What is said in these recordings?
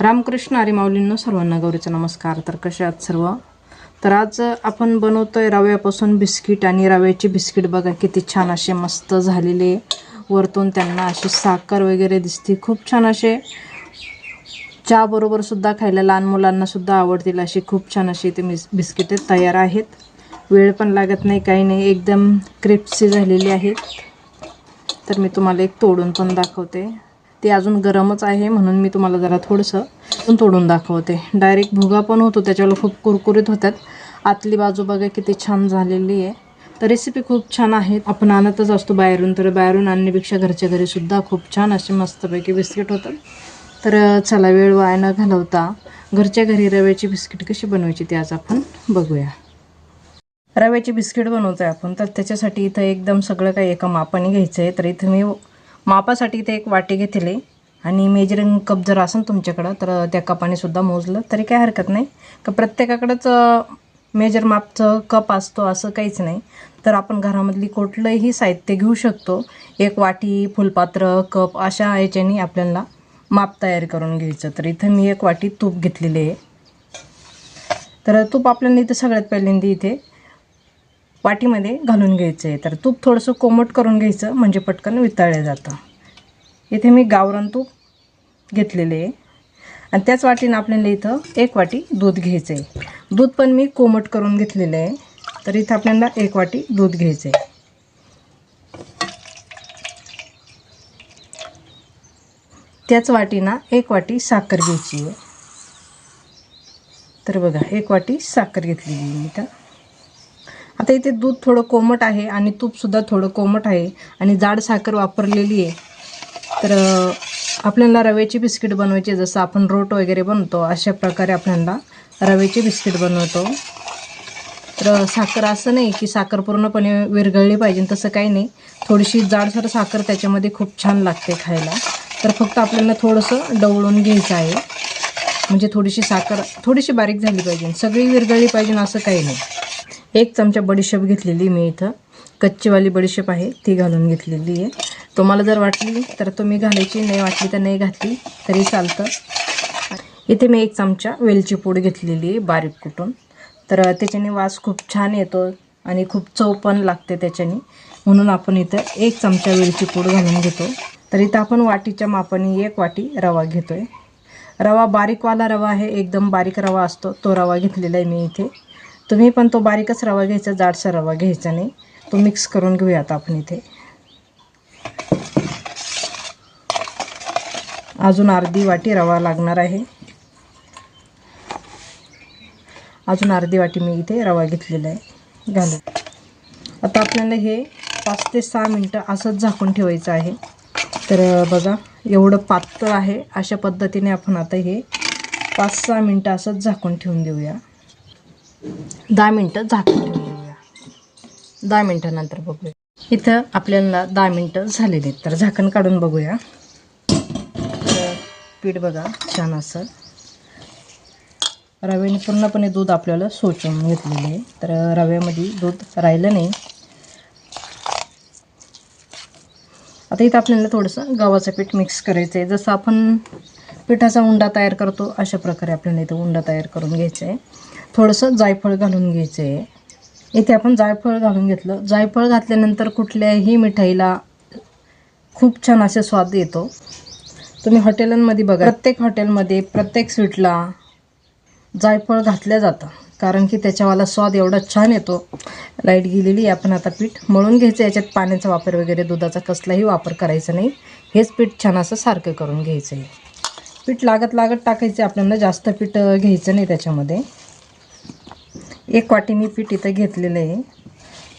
रामकृष्ण हरी माऊलींनो सर्वांना गौरीचा नमस्कार. तर कसे आहात सर्व? तर आज आपण बनवतोय रव्यापासून बिस्किट आणि रव्याची बिस्किट बघा किती छान असे मस्त झालेले. वरतून त्यांना अशी साखर वगैरे दिसते खूप छान असे. चहाबरोबरसुद्धा खायला लहान मुलांनासुद्धा आवडतील अशी खूप छान अशी ते मिस बिस्किटे तयार आहेत. वेळ पण लागत नाही काही नाही एकदम क्रिप्सी झालेली आहेत. तर मी तुम्हाला एक तोडून पण दाखवते. ते अजून गरमच आहे म्हणून मी तुम्हाला जरा थोडंसं तोडून दाखवते. डायरेक्ट भुगा पण होतो त्याच्यावर खूप कुरकुरीत होतात. आतली बाजू बघा किती छान झालेली आहे. तर रेसिपी खूप छान आहे. आपण आणतच असतो बाहेरून तर बाहेरून आणण्यापेक्षा घरच्या घरीसुद्धा खूप छान असे मस्तपैकी बिस्किट होतात. तर चला वेळ वाया न घालवता घरच्या घरी रव्याची बिस्किट कशी बनवायची ते आज आपण बघूया. रव्याची बिस्किट बनवतो आहे आपण तर त्याच्यासाठी इथं एकदम सगळं काही एका मापाने घ्यायचं आहे तर इथं मी मापासाठी इथे एक वाटी घेतली. आणि मेजरिंग कप जर असेल तुमच्याकडं तर त्या कपाने सुद्धा मोजलं तरी काही हरकत नाही. का प्रत्येकाकडंच मेजर मापचं कप असतो असं काहीच नाही. तर आपण घरामधली कुठलंही साहित्य घेऊ शकतो. एक वाटी फुलपात्र कप अशा याच्याने आपल्याला माप तयार करून घ्यायचं. तर इथं मी एक वाटी तूप घेतलेली आहे. तर तूप आपल्याला इथं सगळ्यात पहिल्यांदा इथे वाटीमध्ये घालून घ्यायचं आहे तर तूप थोडंसं कोमट करून घ्यायचं म्हणजे पटकन वितळलं जातं. इथे मी गावरान तूप घेतलेले आहे. आणि त्याच वाटीनं आपल्याला इथं एक वाटी दूध घ्यायचं आहे दूध पण मी कोमट करून घेतलेलं आहे. तर इथं आपल्याला एक वाटी दूध घ्यायचं आहे त्याच वाटीना एक वाटी साखर घ्यायची आहे. तर बघा एक वाटी साखर घेतलेली आहे मी इथं. आता इथे दूध थोडं कोमट आहे आणि तूपसुद्धा थोडं कोमट आहे आणि जाड साखर वापरलेली आहे. तर आपल्याला रव्याची बिस्किट बनवायची जसं आपण रोट वगैरे बनवतो अशा प्रकारे आपल्याला रव्याची बिस्किट बनवतो. तर साखर असं नाही की साखर पूर्णपणे विरघळली पाहिजे तसं काही नाही. थोडीशी जाडसर साखर त्याच्यामध्ये खूप छान लागते खायला. तर फक्त आपल्याला थोडंसं डवळून घ्यायचं आहे. म्हणजे थोडीशी साखर थोडीशी बारीक झाली पाहिजे. सगळी विरघळली पाहिजे असं काही नाही. एक चमचा बडीशेप घेतलेली मी इथं. कच्चीवाली बडीशेप आहे ती घालून घेतलेली आहे. तुम्हाला जर वाटली तर तुम्ही घालायची नाही वाटली तर नाही घातली तरी चालतं. इथे मी एक चमचा वेलची पूड घेतलेली आहे बारीक कुटून. तर त्याच्याने वास खूप छान येतो आणि खूप चव पण लागते त्याच्याने. म्हणून आपण इथं एक चमचा वेलची पूड घालून घेतो. तर इथं आपण वाटीच्या मापाने एक वाटी रवा घेतो आहे रवा बारीकवाला रवा आहे एकदम बारीक रवा असतो तो रवा घेतलेला आहे मी इथे. तुम्ही पण तो बारीकच रवा घ्यायचा जाडसा रवा घ्यायचा नाही. तो मिक्स करून घेऊया आता आपण इथे. अजून अर्धी वाटी रवा लागणार आहे. अजून अर्धी वाटी मी इथे रवा घेतलेला आहे. घालू. आता आपल्याला हे पाच ते सहा मिनटं असंच झाकून ठेवायचं आहे. तर बघा एवढं पातळ आहे. अशा पद्धतीने आपण आता हे पाच सहा मिनटं असंच झाकून ठेवून देऊया. दहा मिनटं झाकून ठेवून दहा मिनटानंतर बघूया. इथं आपल्याला दहा मिनटं झालेली आहेत. तर झाकण काढून बघूया. तर पीठ बघा छान असं. रव्याने पूर्णपणे दूध आपल्याला सोचून घेतलेलं आहे. तर रव्यामध्ये दूध राहिलं नाही. आता इथं आपल्याला थोडंसं गव्हाचं पीठ मिक्स करायचं आहे. जसं आपण पिठाचा उंडा तयार करतो अशा प्रकारे आपल्याला इथं उंडा तयार करून घ्यायचं आहे. थोडंसं जायफळ घालून घ्यायचं आहे इथे आपण जायफळ घालून घेतलं. जायफळ घातल्यानंतर कुठल्याही मिठाईला खूप छान असे स्वाद येतो. तुम्ही हॉटेलांमध्ये बघा. प्रत्येक हॉटेलमध्ये प्रत्येक स्वीटला जायफळ घातलं जातं. कारण की त्याच्यावाला स्वाद एवढा छान येतो. लाइट गेलेली आपण आता पीठ मळून घ्यायचं. याच्यात पाण्याचा वापर वगैरे दुधाचा कसलाही वापर करायचा नाही. हेच पीठ छान असं सारखं करून घ्यायचं आहे पीठ लागत लागत टाकायचं. आपल्याला जास्त पीठ घ्यायचं नाही त्याच्यामध्ये. एक वाटी मी पीठ इथं घेतलेलं आहे.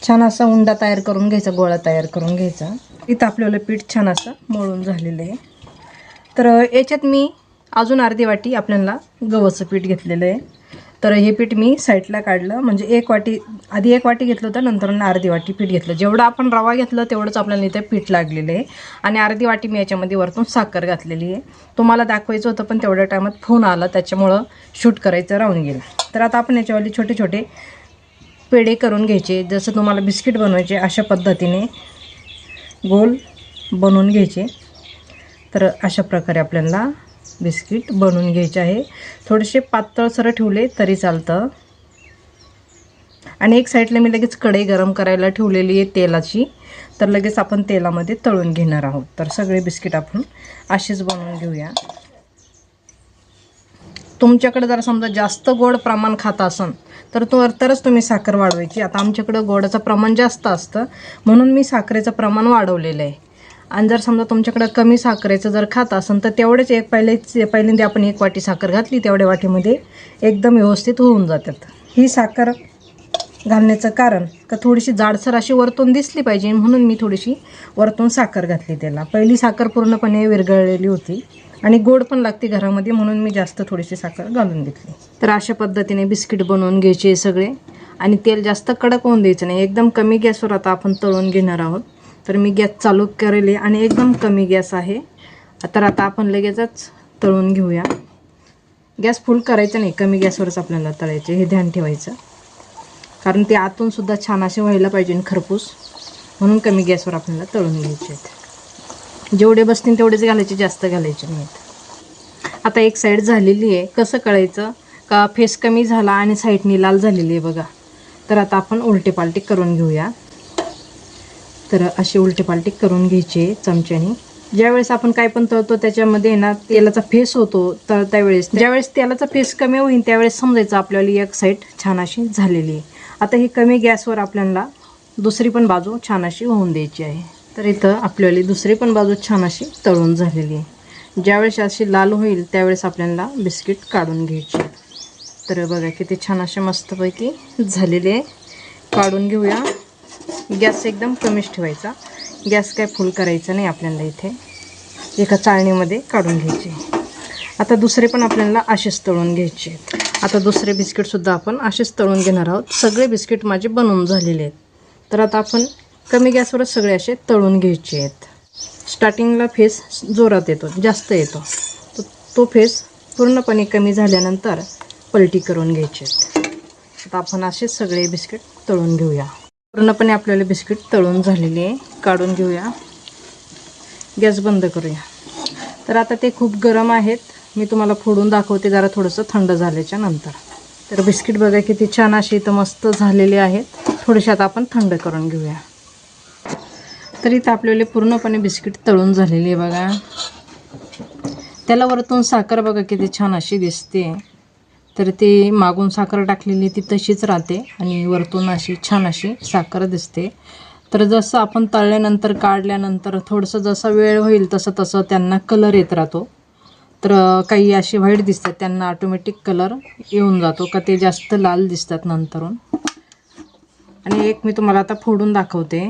छान असा उंडा तयार करून घ्यायचा गोळा तयार करून घ्यायचा. इथं आपल्याला पीठ छान असं मळून झालेलं आहे. तर याच्यात मी अजून अर्धी वाटी आपल्याला गव्हाचं पीठ घेतलेलं आहे. तर हे पीठ मी साईडला काढलं. म्हणजे एक वाटी आधी एक वाटी घेतलं होतं नंतर अर्धी वाटी पीठ घेतलं. जेवढं आपण रवा घेतलं तेवढंच आपल्याला इथे पीठ लागलेलं आहे. आणि अर्धी वाटी मी याच्यामध्ये वरतून साखर घातलेली आहे. तुम्हाला दाखवायचं होतं पण तेवढ्या टायमात फोन आला त्याच्यामुळं शूट करायचं राहून गेलं. तर आता आपण याच्यावाले छोटे छोटे पेढे करून घ्यायचे. जसं तुम्हाला बिस्किट बनवायचे अशा पद्धतीने गोल बनवून घ्यायचे. तर अशा प्रकारे आपल्याला बिस्किट बनवून घ्यायचे आहे. थोडेसे पातळसर ठेवले तरी चालतं. आणि एक साईडला मी लगेच कढई गरम करायला ठेवलेली आहे तेलाची. तर लगेच आपण तेलामध्ये तळून घेणार आहोत. तर सगळे बिस्किट आपण असेच बनवून घेऊया. तुमच्याकडे जर समजा जास्त गोड प्रमाण खात असन तर तो तरच तुम्ही साखर वाढवायची. आता आमच्याकडं गोडाचं प्रमाण जास्त असतं. म्हणून मी साखरेचं प्रमाण वाढवलेलं आहे. आणि जर समजा तुमच्याकडं कमी साखरेचं जर खात असेल तर तेवढेच एक पहिले पहिल्यांदा आपण एक वाटी साखर घातली तेवढ्या वाटीमध्ये एकदम व्यवस्थित होऊन जातात. ही साखर घालण्याचं कारण का थोडीशी जाडसर अशी वरतून दिसली पाहिजे म्हणून मी थोडीशी वरतून साखर घातली त्याला. पहिली साखर पूर्णपणे विरघळलेली होती आणि गोड पण लागते घरामध्ये म्हणून मी जास्त थोडीशी साखर घालून घेतली. तर अशा पद्धतीने बिस्किट बनवून घ्यायचे सगळे. आणि तेल जास्त कडक होऊन द्यायचं नाही एकदम कमी गॅसवर आता आपण तळून घेणार आहोत. तर मी गॅस चालू करेल आणि एकदम कमी गॅस आहे. तर आता आपण लगेचच तळून घेऊया. गॅस फुल करायचं नाही कमी गॅसवरच आपल्याला तळायचे हे ध्यान ठेवायचं. कारण ते आतूनसुद्धा छान असे व्हायला पाहिजे खरपूस. म्हणून कमी गॅसवर आपल्याला तळून घ्यायचे आहेत. जेवढे बसतील तेवढेच घालायचे जास्त घालायचे नाहीत आता एक साईड झालेली आहे. कसं कळायचं? का फेस कमी झाला आणि साईडनी लाल झालेली आहे बघा. तर आता आपण उलटे पालटे करून घेऊया. तर असे उलटेपालटे करून घ्यायचे चमच्याने. ज्यावेळेस आपण काय पण तळतो त्याच्यामध्ये ना तेलाचा फेस होतो तर त्यावेळेस ज्यावेळेस तेलाचा फेस कमी होईल त्यावेळेस समजायचं आपल्याला एक साईड छान अशी झालेली आहे. आता ही कमी गॅसवर आपल्याला दुसरी पण बाजू छान अशी होऊन द्यायची आहे. तर इथं आपल्याला दुसरी पण बाजू छान अशी तळून झालेली आहे. ज्यावेळेस अशी लाल होईल त्यावेळेस आपल्याला बिस्किट काढून घ्यायची तर बघा किती छान असे मस्तपैकी झालेले आहे. काढून घेऊया. गॅस एकदम कमीच ठेवायचा. गॅस काय फुल करायचा नाही आपल्याला इथे. एका चाळणीमध्ये काढून घ्यायचे. आता दुसरे पण आपल्याला असेच तळून घ्यायचे आहेत. आता दुसरे बिस्किटसुद्धा आपण असेच तळून घेणार आहोत. सगळे बिस्किट माझे बनवून झालेले आहेत. तर आता आपण कमी गॅसवरच सगळे असे तळून घ्यायचे आहेत. स्टार्टिंगला फेस जोरात येतो जास्त येतो. तो तो फेस पूर्णपणे कमी झाल्यानंतर पलटी करून घ्यायचे आहेत. आता आपण असेच सगळे बिस्किट तळून घेऊया. पूर्णपणे आपल्याला बिस्किट तळून झालेले आहे. काढून घेऊया. गॅस बंद करूया. तर आता ते खूप गरम आहेत. मी तुम्हाला फोडून दाखवते जरा थोडंसं थंड झाल्याच्यानंतर. तर बिस्किट बघा किती छान अशी इथं मस्त झालेली आहेत. थोडेसे आता आपण थंड करून घेऊया. तर इथं आपल्याला पूर्णपणे बिस्किट तळून झालेली आहे बघा. त्याला वरतून साखर बघा किती छान अशी दिसते. तर ती मागून साखर टाकलेली ती तशीच राहते आणि वरतून अशी छान अशी साखर दिसते. तर जसं आपण तळल्यानंतर काढल्यानंतर थोडंसं जसा वेळ होईल तसं तसं त्यांना कलर येत राहतो. तर काही असे व्हाईट दिसतात त्यांना ऑटोमॅटिक कलर येऊन जातो का ते जास्त लाल दिसतात नंतरून. आणि एक मी तुम्हाला आता फोडून दाखवते.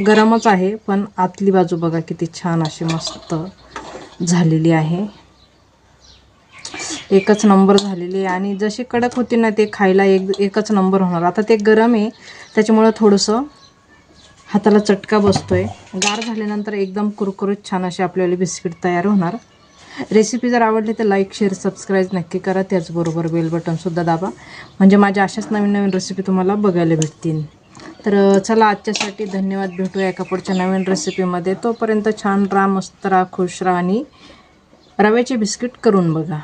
गरमच आहे पण आतली बाजू बघा किती छान अशी मस्त झालेली आहे. एकच नंबर झालेली आहे. आणि जशी कडक होती ना ते खायला एक एकच नंबर होणार. आता ते गरम आहे. त्याच्यामुळं थोडंसं हाताला चटका बसतो आहे गार झाल्यानंतर एकदम कुरकुरीत छान असे आपल्याला बिस्किट तयार होणार. रेसिपी जर आवडली तर लाईक शेअर सबस्क्राईब नक्की करा. त्याचबरोबर बेल बटनसुद्धा दाबा. म्हणजे माझ्या अशाच नवीन नवीन रेसिपी तुम्हाला बघायला भेटतील. तर चला आजच्यासाठी धन्यवाद. भेटूया एका पुढच्या नवीन रेसिपीमध्ये तोपर्यंत छान राहा मस्त राहा खुश राहा आणि रव्याचे बिस्किट करून बघा.